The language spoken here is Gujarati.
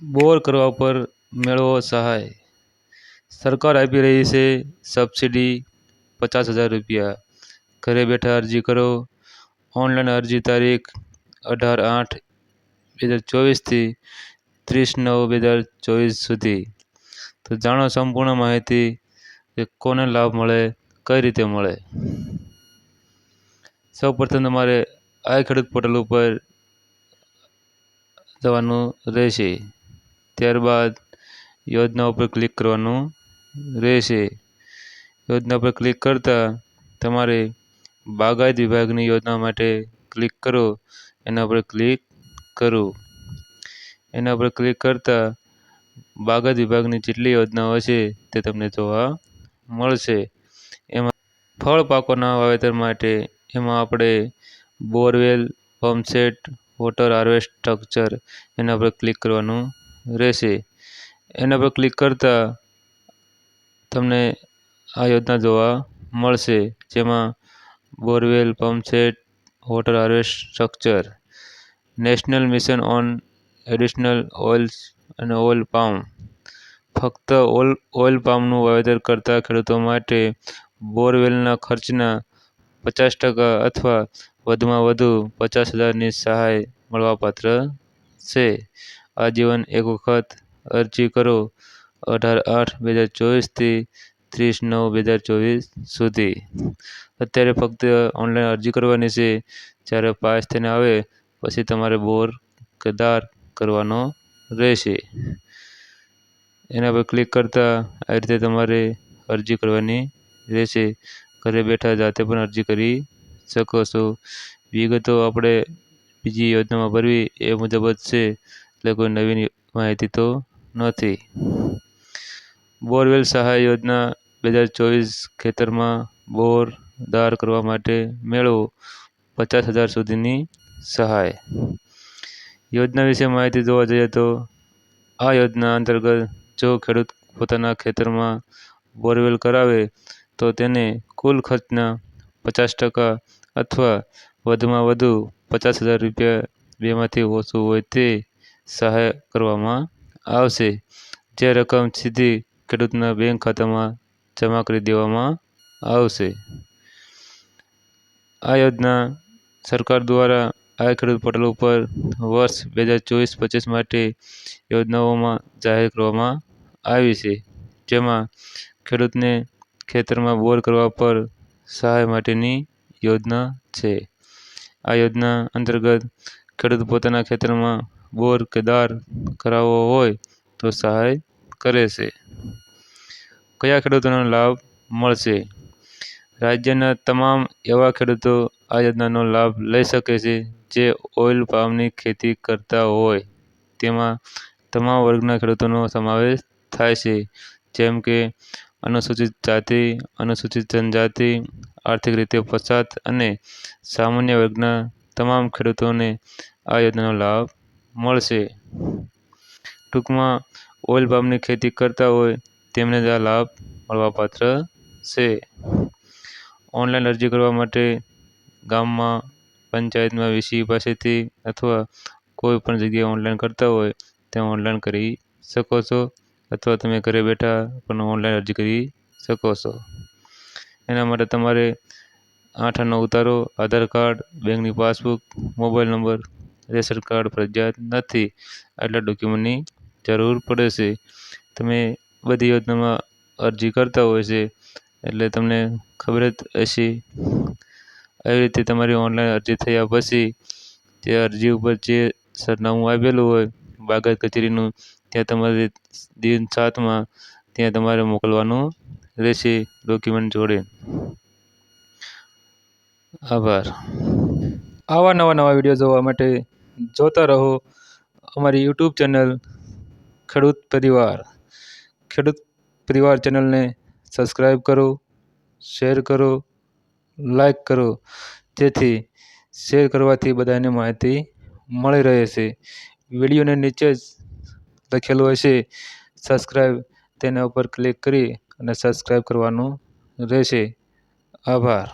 બોર કરવા પર મેળવો સહાય. સરકાર આપી રહી છે સબસિડી પચાસ હજાર રૂપિયા. ઘરે બેઠા અરજી કરો. ઓનલાઈન અરજી તારીખ અઢાર આઠ બે હજાર ચોવીસથી ત્રીસ નવ બે હજાર ચોવીસ સુધી. તો જાણો સંપૂર્ણ માહિતી કે કોને લાભ મળે, કઈ રીતે મળે. સૌ પ્રથમ તમારે આ ખેડૂત પોર્ટલ ઉપર જવાનું રહેશે. ત્યારબાદ યોજના ઉપર ક્લિક કરવાનું રહેશે. યોજના પર ક્લિક કરતાં તમારે બાગાયત વિભાગની યોજના માટે ક્લિક કરો. એના પર ક્લિક કરો. એના પર ક્લિક કરતાં બાગાયત વિભાગની જેટલી યોજનાઓ છે તે તમને જોવા મળશે. એમાં ફળ પાકોના વાવેતર માટે એમાં આપણે borewell, pumpset, water harvest structure એના પર ક્લિક કરવાનું રહેશે. એના પર ક્લિક કરતાં તમને આ યોજના જોવા મળશે, જેમાં borewell, pumpset, water harvest structure, national mission on additional oils અને ઓઇલ પામ. ફક્ત ઓલ, ઓઇલ પામનું વાવેતર કરતા ખેડૂતો માટે બોરવેલના ખર્ચના પચાસ ટકા અથવા વધુમાં વધુ પચાસ હજારની સહાય મળવાપાત્ર છે. આજીવન એક વખત અરજી કરો. અઢાર આઠ બે હજાર ચોવીસથી ત્રીસ નવ બે હજાર ચોવીસ સુધી. અત્યારે ફક્ત ઓનલાઈન અરજી કરવાની છે. જ્યારે પાસ થઈને આવે, પછી તમારે બોર કદાર કરવાનો રહેશે. એના પર ક્લિક કરતાં આ રીતે તમારે અરજી કરવાની રહેશે. ઘરે બેઠા જાતે પણ અરજી કરી શકો છો. વિગતો આપણે બીજી યોજનામાં ભરવી એ મુજબ જ છે. એટલે કોઈ નવી માહિતી તો નથી. બોરવેલ સહાય યોજના બે હજાર ચોવીસ ખેતરમાં બોર દાર કરવા માટે મેળવો. પચાસ હજાર સુધીની સહાય. યોજના વિશે માહિતી જોવા જઈએ તો આ યોજના અંતર્ગત જો ખેડૂત પોતાના ખેતરમાં બોરવેલ કરાવે, તો તેને કુલ ખર્ચના પચાસ ટકા અથવા વધુમાં વધુ પચાસ હજાર રૂપિયા બેમાંથી ઓછું હોય તે સહાય કરવામાં આવશે. જે રકમ સીધી ખેડૂતના બેંક ખાતામાં જમા કરી દેવામાં આવશે. આ યોજના સરકાર દ્વારા આ ખેડૂત પોર્ટલ ઉપર વર્ષ બે હજાર ચોવીસ પચીસ માટે યોજનાઓમાં જાહેર કરવામાં આવી છે. જેમાં ખેડૂતને ખેતરમાં બોર કરવા પર સહાય માટેની યોજના છે. આ યોજના અંતર્ગત ખેડૂત પોતાના ખેતરમાં બોર કે દાર કરાવવો હોય તો સહાય કરે છે. કયા ખેડૂતોને લાભ મળશે? રાજ્યના તમામ એવા ખેડૂતો આ યોજનાનો લાભ લઈ શકે છે જે ઓઇલ પામની ખેતી કરતા હોય. તેમાં તમામ વર્ગના ખેડૂતોનો સમાવેશ થાય છે, જેમ કે અનુસૂચિત જાતિ, અનુસૂચિત જનજાતિ, આર્થિક રીતે પછાત અને સામાન્ય વર્ગના તમામ ખેડૂતોને આ યોજનાનો લાભ મળશે. ટૂંકમાં, ઓઇલ પામની ખેતી કરતા હોય, તેમને જ આ લાભ મળવાપાત્ર છે. ઓનલાઈન અરજી કરવા માટે ગામમાં, પંચાયતમાં, વીસી પાસેથી અથવા કોઈ પણ જગ્યાએ ઓનલાઈન કરતા હોય, ત્યાં ઓનલાઈન કરી શકો છો. અથવા તમે ઘરે બેઠા પણ ઓનલાઈન અરજી કરી શકો છો. એના માટે તમારે આઠ આનો ઉતારો, આધાર કાર્ડ, બેંકની passbook, mobile number ration card ફરજિયાત નથી. આટલા ડોક્યુમેન્ટની જરૂર પડે છે. તમે બધી યોજનામાં અરજી કરતા હોય છે. એટલે તમને ખબર જ હશે. આવી રીતે તમારી ઓનલાઈન અરજી થયા પછી તે અરજી ઉપર જે સરનામું આપેલું હોય બાગત કચેરીનું, ત્યાં તમારે દિન સાતમાં ત્યાં તમારે મોકલવાનું રહેશે ડોક્યુમેન્ટ જોડે. આભાર. આવા નવા નવા વીડિયો જોવા માટે જોતા રહો. અમારી યુટ્યુબ ચેનલ ખેડૂત પરિવાર. ખેડૂત પરિવાર ચેનલને સબસ્ક્રાઈબ કરો, શેર કરો લાઈક કરો. જેથી શેર કરવાથી બધાને માહિતી મળી રહે છે. વિડીયોને નીચે જ લખેલું હશે. સબસ્ક્રાઈબ તેના ઉપર ક્લિક કરી અને સબસ્ક્રાઈબ કરવાનું રહેશે. આભાર.